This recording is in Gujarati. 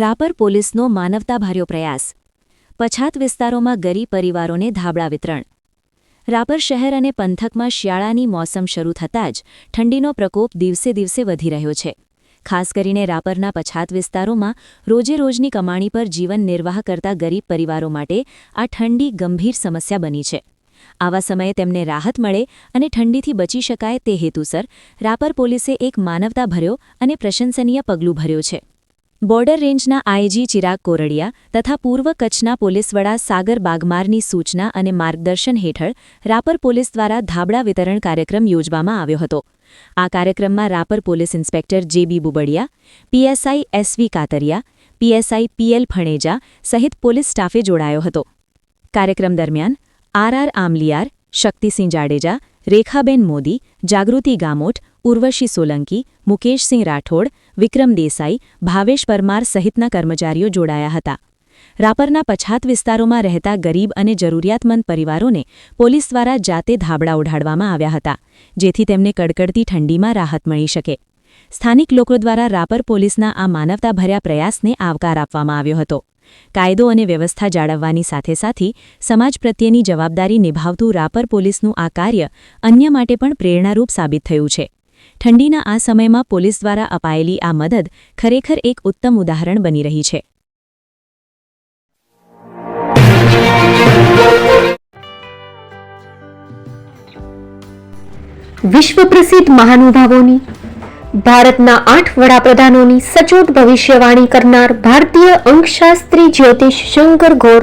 રાપર પોલીસનો માનવતાભર્યો પ્રયાસ. પછાત વિસ્તારોમાં ગરીબ પરિવારોને ધાબળા વિતરણ. રાપર શહેર અને પંથકમાં શિયાળાની મોસમ શરૂ થતાં જ ઠંડીનો પ્રકોપ દિવસે દિવસે વધી રહ્યો છે. ખાસ કરીને રાપરના પછાત વિસ્તારોમાં રોજે રોજની કમાણી પર જીવન નિર્વાહ કરતા ગરીબ પરિવારો માટે આ ઠંડી ગંભીર સમસ્યા બની છે. આવા સમયે તેમને રાહત મળે અને ઠંડીથી બચી શકાય તે હેતુસર રાપર પોલીસે એક માનવતાભર્યો અને પ્રશંસનીય પગલું ભર્યું છે. બોર્ડર રેન્જના આઈજી ચિરાગ કોરડિયા તથા પૂર્વ કચ્છના પોલીસ વડા સાગર બાગમારની સૂચના અને માર્ગદર્શન હેઠળ રાપર પોલીસ દ્વારા ધાબળા વિતરણ કાર્યક્રમ યોજવામાં આવ્યો હતો. આ કાર્યક્રમમાં Rapar police inspector JB Bubadiya, PSI SV Katariya, PSI PL Phaneja સહિત પોલીસ સ્ટાફે જોડાયો હતો. કાર્યક્રમ દરમિયાન આર આર આમલિયાર, શક્તિસિંહ જાડેજા, રેખાબેન મોદી, જાગૃતિ ગામોટ ઉર્વશી સોલંકી, મુકેશસિંહ રાઠોડ, વિક્રમ દેસાઈ, ભાવેશ પરમાર સહિતના કર્મચારીઓ જોડાયા હતા. રાપરના પછાત વિસ્તારોમાં રહેતા ગરીબ અને જરૂરિયાતમંદ પરિવારોને પોલીસ દ્વારા જાતે ધાબળા ઉઢાડવામાં આવ્યા હતા, જેથી તેમને કડકડતી ઠંડીમાં રાહત મળી શકે. સ્થાનિક લોકો દ્વારા રાપર પોલીસના આ માનવતાભર્યા પ્રયાસને આવકાર આપવામાં આવ્યો હતો. કાયદો અને વ્યવસ્થા જાળવવાની સાથે સાથે સમાજ પ્રત્યેની જવાબદારી નિભાવતું રાપર પોલીસનું આ કાર્ય અન્ય માટે પણ પ્રેરણારૂપ સાબિત થયું છે. ઠંડીના આ સમયમાં પોલીસ દ્વારા અપાયેલી આ મદદ ખરેખર એક ઉત્તમ ઉદાહરણ બની રહી છે. વિશ્વ પ્રસિદ્ધ મહાનુભાવોની, ભારતના આઠ વડાપ્રધાનોની સચોટ ભવિષ્યવાણી કરનાર ભારતીય અંકશાસ્ત્રી જ્યોતિષ શંકર ગોર